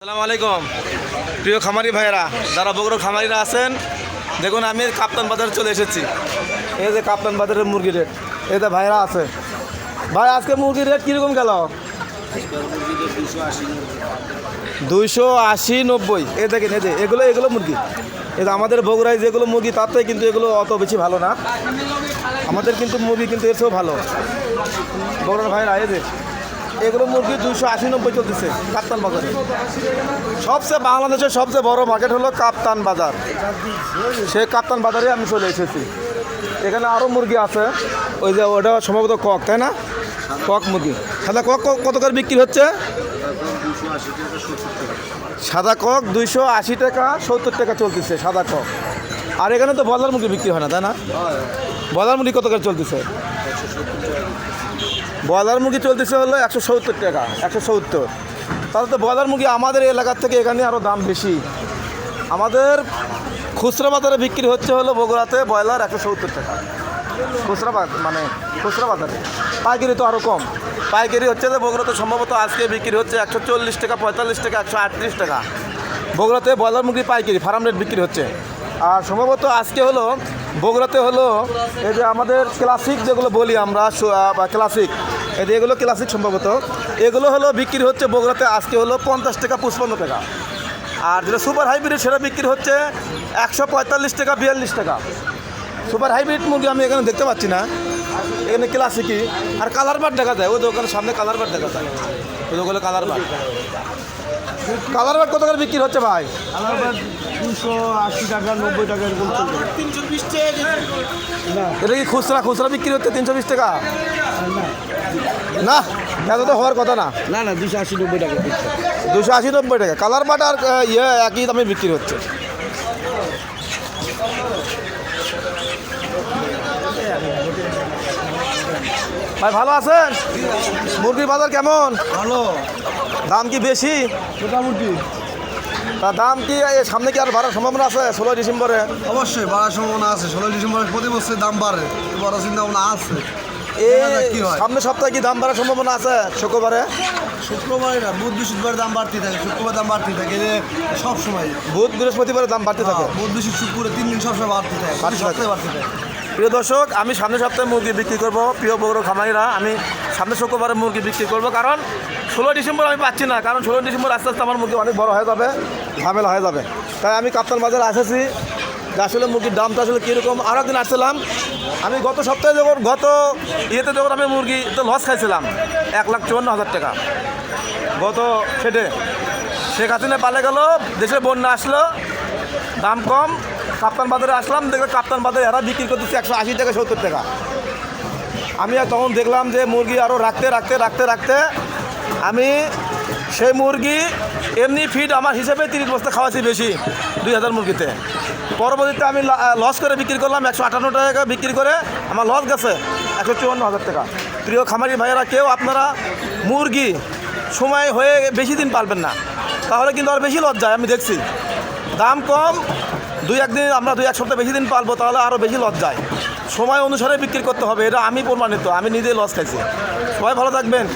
আসসালামু আলাইকুম। প্রিয় খামারি ভাইয়েরা, যারা বগুড়ো খামারিরা আছেন, দেখুন আমি কাপ্তান বাজারে চলে এসেছি। এই যে কাপ্তান বাজারের মুরগি রেট, এই যে ভাইরা আছে। ভাই, আজকে মুরগির রেট কীরকম গেল? দুইশো আশি নব্বই। এ দেখেন, এই যে, এগুলো এগুলো মুরগি। এই যে আমাদের বগুড়ায় যেগুলো মুরগি থেকে কিন্তু এগুলো অত বেশি ভালো না। আমাদের কিন্তু মুরগি কিন্তু এর চেয়েও ভালো। বগুড়ার ভাইরা, এই যে এগুলো মুরগি দুইশো আশি নব্বই চলতেছে, কাপ্তান বাজারে। সবচেয়ে বাংলাদেশের সবচেয়ে বড় মার্কেট হলো কাপ্তান বাজার। সেই কাপ্তান বাজারে আমি চলে এসেছি। এখানে আরও মুরগি আছে। ওই যে ওটা সম্ভবত কক, তাই না? কক মুরগি। সাদা কক কত করে বিক্রি হচ্ছে? সাদা কক দুইশো আশি টাকা, সত্তর টাকা চলতেছে, সাদা কক। আর এখানে তো বলার মুরগি বিক্রি হয় না, তাই না? বলার মুরগি কত করে চলতেছে? ব্রয়লার মুরগি চলতেছে হলো একশো সত্তর টাকা, একশো সত্তর। তাহলে তো ব্রয়লার মুরগি আমাদের এলাকার থেকে এখানে আরও দাম বেশি। আমাদের খুচরা বাজারে বিক্রি হচ্ছে হলো বগুড়াতে ব্রয়লার একশো সত্তর টাকা। খুচরা মানে খুচরা বাজারে। পাইকারি তো আরও কম। পাইকারি হচ্ছে যে বগুড়াতে সম্ভবত আজকে বিক্রি হচ্ছে একশো চল্লিশ টাকা, পঁয়তাল্লিশ টাকা, একশো আটত্রিশ টাকা। বগুড়াতে ব্রয়লার মুরগি পাইকারি, ফার্ম রেট বিক্রি হচ্ছে। আর সম্ভবত আজকে হলো বগুড়াতে হলো এই যে আমাদের ক্লাসিক যেগুলো বলি আমরা ক্লাসিক এই যে এগুলো ক্লাসিক সম্ভবত। এগুলো হলো বিক্রি হচ্ছে বগুড়াতে, আজকে হলো পঞ্চাশ টাকা, পঁচপান্ন টাকা। আর যেটা সুপার হাইব্রিড সেটা বিক্রি হচ্ছে একশো পঁয়তাল্লিশ টাকা, বিয়াল্লিশ টাকা। সুপার হাইব্রিড মুরগি আমি এখানে দেখতে পাচ্ছি না। এখানে ক্লাসিকই আর কালার বার দেখা যায় ওই দোকানের সামনে কালার বার দেখা যায়। ওই দোকানে কালার বার কালার বার কত করে বিক্রি হচ্ছে ভাই? দুশো আশি টাকা নব্বই টাকা এরকম চলবে এটা কি খুচরা? খুচরা বিক্রি হচ্ছে তিনশো বিশ টাকা? না এত তো হওয়ার কথা না। না না দুশো আশি নব্বই টাকা দুশো আশি নব্বই টাকা। কালার বাট আর ইয়ে একই দামে বিক্রি হচ্ছে। ভাই ভালো আছেন? মুরগির বাজার কেমন? ভালো। দাম কি বেশি? মোটামুটি। তা দাম কি এই সামনে কি আর বাড়ার সম্ভাবনা আছে ষোলোই ডিসেম্বরে? অবশ্যই বাড়ার সম্ভাবনা আছে। ষোলোই ডিসেম্বরে প্রতি বছর দাম বাড়ে। বড় চিন্তা ভাবনা আছে। এই হয়। সামনে সপ্তাহে কি দাম বাড়ার সম্ভাবনা আছে শুক্রবারে? শুক্রবারে না বুধ বৃহস্পতিবার দাম বাড়তে থাকে। শুক্রবার দাম বাড়তে থাকে। যে সব সময় বুধ বৃহস্পতিবারে দাম বাড়তে থাকে? বুধ বৃহস্পতি শুক্রে তিন দিন সবসময় বাড়তে থাকে। বাড়তে থাকে। প্রিয় দর্শক, আমি সামনের সপ্তাহে মুরগি বিক্রি করব, প্রিয় বগুড়ো খামারিরা, আমি সামনের শুক্রবারে মুরগি বিক্রি করব, কারণ ষোলো ডিসেম্বর আমি পাচ্ছি না, কারণ ষোলো ডিসেম্বর আস্তে আস্তে আমার মুরগি অনেক বড় হয়ে যাবে, ঝামেলা হয়ে যাবে। তাই আমি কাপ্তান বাজারে এসেছি যে আসলে মুরগির দামটা আসলে কীরকম আরও একদিন আসছিলাম, আমি গত সপ্তাহে যখন, গত ইয়েতে যখন আমি মুরগি তো লস খাইছিলাম, এক লাখ চুয়ান্ন হাজার টাকা, গত সেটে, শেখ হাসিনা পালে গেল, দেশে বন্যা আসলো, দাম কম কাপ্তান বাজারে আসলাম, দেখলাম কাপ্তান বাজারে এরা বিক্রি করতেছে একশো আশি টাকা সত্তর টাকা। আমি তখন দেখলাম যে মুরগি আরও রাখতে রাখতে রাখতে রাখতে আমি সেই মুরগি এমনি ফিড আমার হিসেবে তিরিশ বস্তা খাওয়াছি বেশি, দুই হাজার মুরগিতে। পরবর্তীতে আমি লস করে বিক্রি করলাম একশো আটান্ন টাকা বিক্রি করে আমার লস গেছে একশো চুয়ান্ন হাজার টাকা। প্রিয় খামারি ভাইয়েরা, কেউ আপনারা মুরগি সময় হয়ে বেশি দিন পারবেন না, তাহলে কিন্তু আর বেশি লস যায় আমি দেখছি। দাম কম দুই একদিন আমরা দুই এক সপ্তাহ বেশি দিন পালবো, তাহলে আরও বেশি লস যায়। সময় অনুসারে বিক্রি করতে হবে, এটা আমি প্রমাণিত, আমি নিজেই লস খাইছি। সবাই ভালো থাকবেন।